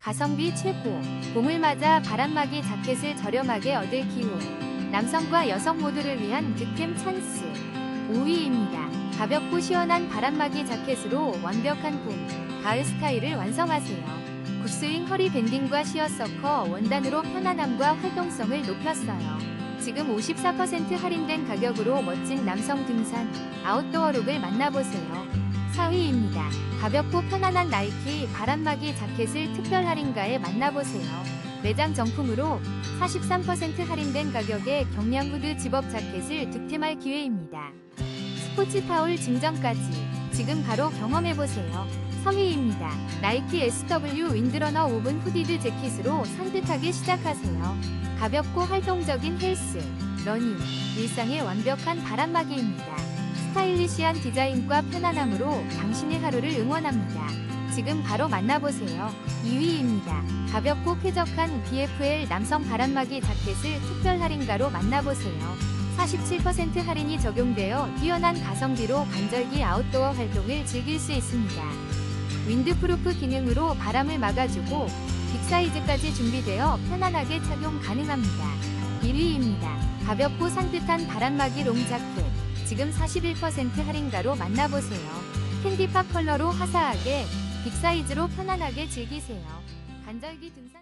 가성비 최고. 봄을 맞아 바람막이 자켓을 저렴하게 얻을 기회. 남성과 여성 모두를 위한 득템 찬스. 5위입니다. 가볍고 시원한 바람막이 자켓으로 완벽한 봄, 가을 스타일을 완성하세요. 굿스윙 허리 밴딩과 시어 서커 원단으로 편안함과 활동성을 높였어요. 지금 54% 할인된 가격으로 멋진 남성 등산, 아웃도어 룩을 만나보세요. 4위입니다. 가볍고 편안한 나이키 바람막이 자켓을 특별 할인가에 만나보세요. 매장 정품으로 43% 할인된 가격에 경량 후드 집업 자켓을 득템할 기회입니다. 스포츠 타올 증정까지 지금 바로 경험해보세요. 3위입니다. 나이키 SW 윈드러너 오븐 후디드 재킷으로 산뜻하게 시작하세요. 가볍고 활동적인 헬스, 러닝, 일상의 완벽한 바람막이입니다. 스타일리시한 디자인과 편안함으로 당신의 하루를 응원합니다. 지금 바로 만나보세요. 2위입니다. 가볍고 쾌적한 BFL 남성 바람막이 자켓을 특별 할인가로 만나보세요. 47% 할인이 적용되어 뛰어난 가성비로 관절기 아웃도어 활동을 즐길 수 있습니다. 윈드프루프 기능으로 바람을 막아주고 빅사이즈까지 준비되어 편안하게 착용 가능합니다. 1위입니다. 가볍고 산뜻한 바람막이 롱 자켓. 지금 41% 할인가로 만나보세요. 캔디팝 컬러로 화사하게 빅사이즈로 편안하게 즐기세요. 관절기 등산